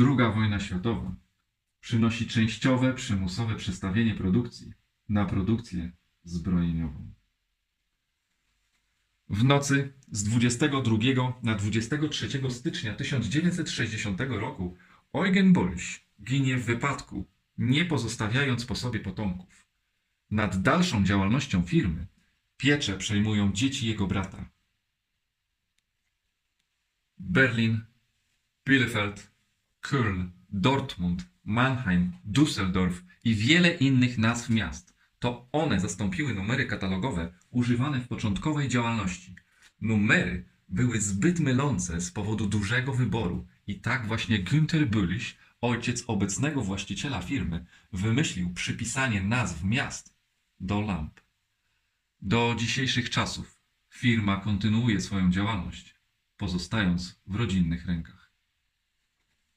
II wojna światowa przynosi częściowe, przymusowe przestawienie produkcji na produkcję zbrojeniową. W nocy z 22 na 23 stycznia 1960 roku Eugen Bolś ginie w wypadku, nie pozostawiając po sobie potomków. Nad dalszą działalnością firmy pieczę przejmują dzieci jego brata. Berlin, Bielefeld, Köln, Dortmund, Mannheim, Düsseldorf i wiele innych nazw miast. To one zastąpiły numery katalogowe używane w początkowej działalności. Numery były zbyt mylące z powodu dużego wyboru i tak właśnie Günther Bülich, ojciec obecnego właściciela firmy, wymyślił przypisanie nazw miast do lamp. Do dzisiejszych czasów firma kontynuuje swoją działalność, pozostając w rodzinnych rękach.